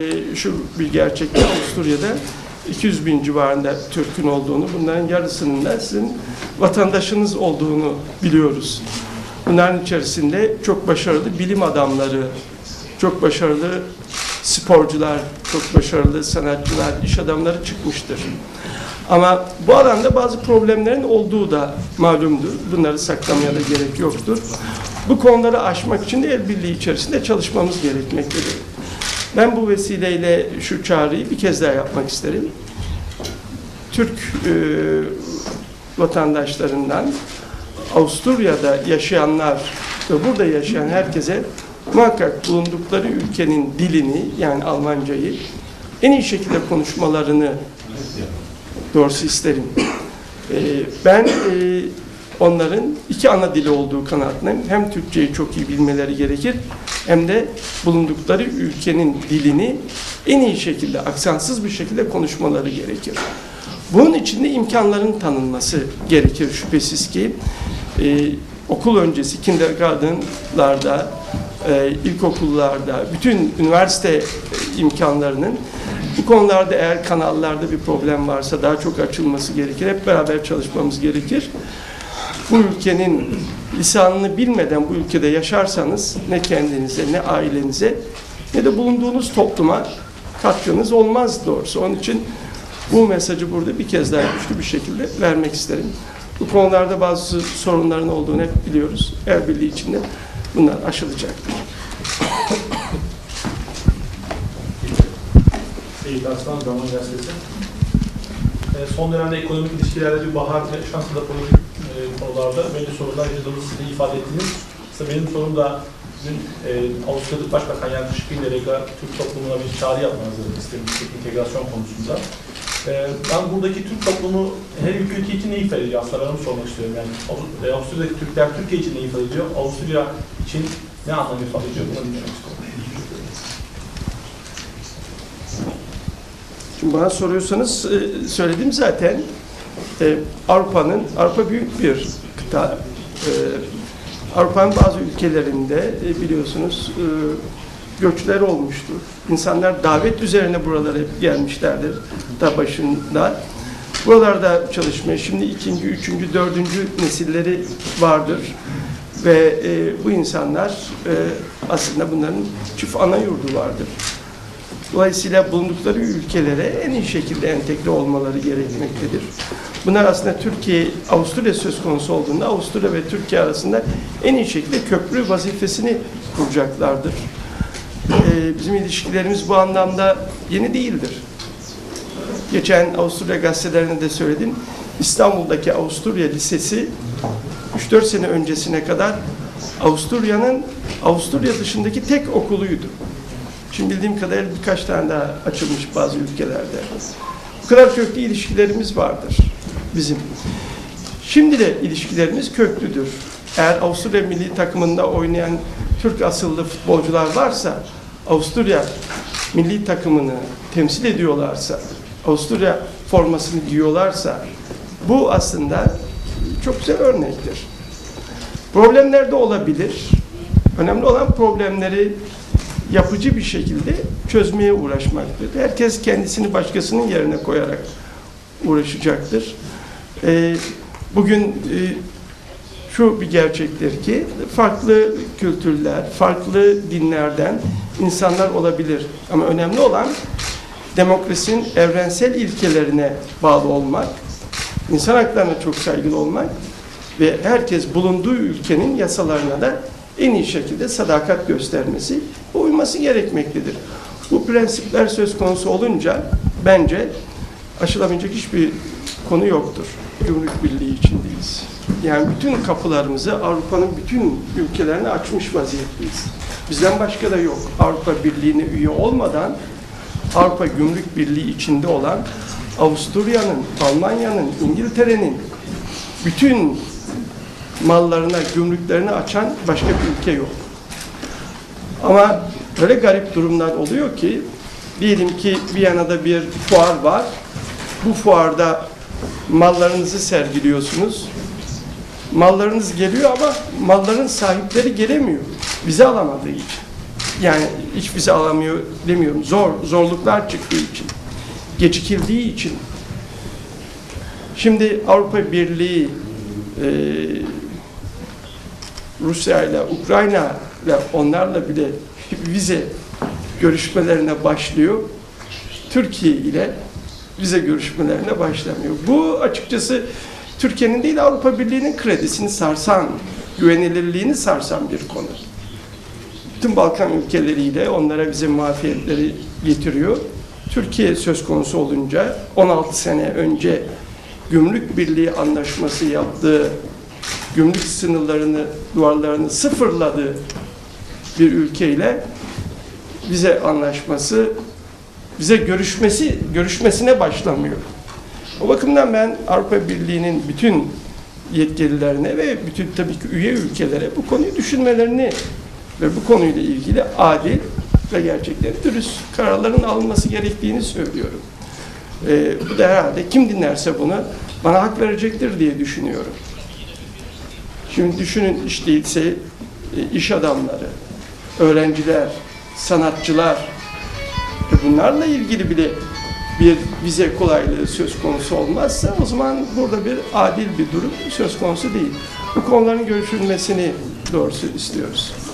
E, şu bir gerçekte Avusturya'da 200 bin civarında Türk'ün olduğunu, bunların yarısının da sizin vatandaşınız olduğunu biliyoruz. Bunların içerisinde çok başarılı bilim adamları, çok başarılı sporcular, çok başarılı sanatçılar, iş adamları çıkmıştır. Ama bu alanda bazı problemlerin olduğu da malumdur. Bunları saklamaya da gerek yoktur. Bu konuları aşmak için de el birliği içerisinde çalışmamız gerekmektedir. Ben bu vesileyle şu çağrıyı bir kez daha yapmak isterim. Türk e, vatandaşlarından Avusturya'da yaşayanlar ve burada yaşayan herkese muhakkak bulundukları ülkenin dilini yani Almancayı en iyi şekilde konuşmalarını doğrusu isterim. E, ben e, onların iki ana dili olduğu kanaatindeyim. Hem Türkçeyi çok iyi bilmeleri gerekir hem de bulundukları ülkenin dilini en iyi şekilde, aksansız bir şekilde konuşmaları gerekir. Bunun için de imkanların tanınması gerekir şüphesiz ki. Ee, okul öncesi kindergartenlarda, e, ilkokullarda, bütün üniversite imkanlarının bu konularda eğer kanallarda bir problem varsa daha çok açılması gerekir. Hep beraber çalışmamız gerekir bu ülkenin lisanını bilmeden bu ülkede yaşarsanız ne kendinize ne ailenize ne de bulunduğunuz topluma katkınız olmaz doğrusu. Onun için bu mesajı burada bir kez daha güçlü bir şekilde vermek isterim. Bu konularda bazı sorunların olduğunu hep biliyoruz. El birliği içinde bunlar aşılacaktır. Seyit Arslan, Zaman Gazetesi. E, son dönemde ekonomik ilişkilerde bir bahar yaşansa da politik konularda belli sorunlar yaşadığımızı siz de ifade ettiniz. İşte benim sorum da sizin e, Avustralya Başbakan yani Şipil'le Türk toplumuna bir çağrı yapmanızı istemiştik integrasyon konusunda. E, ben buradaki Türk toplumu her iki ülke için ne ifade ediyor aslında ben onu sormak istiyorum. Yani e, Avusturya'daki Türkler Türkiye için ne ifade ediyor, Avusturya için ne anlam ifade ediyor bunu dinlemek istiyorum. Şimdi bana soruyorsanız e, söyledim zaten. E, Avrupa'nın, Avrupa büyük bir kıta. E, Avrupa'nın bazı ülkelerinde e, biliyorsunuz e, göçler olmuştur. İnsanlar davet üzerine buralara gelmişlerdir da başında. Buralarda çalışmaya şimdi ikinci, üçüncü, dördüncü nesilleri vardır. Ve e, bu insanlar e, aslında bunların çift ana yurdu vardır. Dolayısıyla bulundukları ülkelere en iyi şekilde entegre olmaları gerekmektedir. Bunlar aslında Türkiye, Avusturya söz konusu olduğunda Avusturya ve Türkiye arasında en iyi şekilde köprü vazifesini kuracaklardır. Ee, bizim ilişkilerimiz bu anlamda yeni değildir. Geçen Avusturya gazetelerine de söyledim. İstanbul'daki Avusturya Lisesi 3-4 sene öncesine kadar Avusturya'nın Avusturya dışındaki tek okuluydu. Şimdi bildiğim kadarıyla birkaç tane daha açılmış bazı ülkelerde. Bu kadar köklü ilişkilerimiz vardır bizim. Şimdi de ilişkilerimiz köklüdür. Eğer Avusturya milli takımında oynayan Türk asıllı futbolcular varsa, Avusturya milli takımını temsil ediyorlarsa, Avusturya formasını giyiyorlarsa, bu aslında çok güzel örnektir. Problemler de olabilir. Önemli olan problemleri yapıcı bir şekilde çözmeye uğraşmaktır. Herkes kendisini başkasının yerine koyarak uğraşacaktır. Ee, bugün e, şu bir gerçektir ki farklı kültürler, farklı dinlerden insanlar olabilir. Ama önemli olan demokrasinin evrensel ilkelerine bağlı olmak, insan haklarına çok saygılı olmak ve herkes bulunduğu ülkenin yasalarına da en iyi şekilde sadakat göstermesi, uyması gerekmektedir. Bu prensipler söz konusu olunca bence aşılamayacak hiçbir konu yoktur. Gümrük Birliği içindeyiz. Yani bütün kapılarımızı Avrupa'nın bütün ülkelerine açmış vaziyetteyiz. Bizden başka da yok. Avrupa Birliği'ne üye olmadan Avrupa Gümrük Birliği içinde olan Avusturya'nın, Almanya'nın, İngiltere'nin bütün mallarına, gümrüklerini açan başka bir ülke yok. Ama öyle garip durumlar oluyor ki diyelim ki Viyana'da bir fuar var. Bu fuarda mallarınızı sergiliyorsunuz. Mallarınız geliyor ama malların sahipleri gelemiyor. Bize alamadığı için. yani hiç vize alamıyor demiyorum. Zor, zorluklar çıktığı için, gecikildiği için. Şimdi Avrupa Birliği Rusya ile Ukrayna ile onlarla bile vize görüşmelerine başlıyor. Türkiye ile vize görüşmelerine başlamıyor. Bu açıkçası Türkiye'nin değil Avrupa Birliği'nin kredisini sarsan, güvenilirliğini sarsan bir konu. Bütün Balkan ülkeleriyle onlara vize muafiyetleri getiriyor. Türkiye söz konusu olunca 16 sene önce gümrük birliği anlaşması yaptığı, gümrük sınırlarını, duvarlarını sıfırladığı bir ülkeyle vize anlaşması, vize görüşmesi, görüşmesine başlamıyor. O bakımdan ben Avrupa Birliği'nin bütün yetkililerine ve bütün tabii ki üye ülkelere bu konuyu düşünmelerini ve bu konuyla ilgili adil ve gerçekten dürüst kararların alınması gerektiğini söylüyorum. Ee, bu da herhalde kim dinlerse bunu bana hak verecektir diye düşünüyorum. Şimdi düşünün hiç değilse e, iş adamları, öğrenciler, sanatçılar ve bunlarla ilgili bile bir vize kolaylığı söz konusu olmazsa o zaman burada bir adil bir durum söz konusu değil. Bu konuların görüşülmesini doğrusu istiyoruz.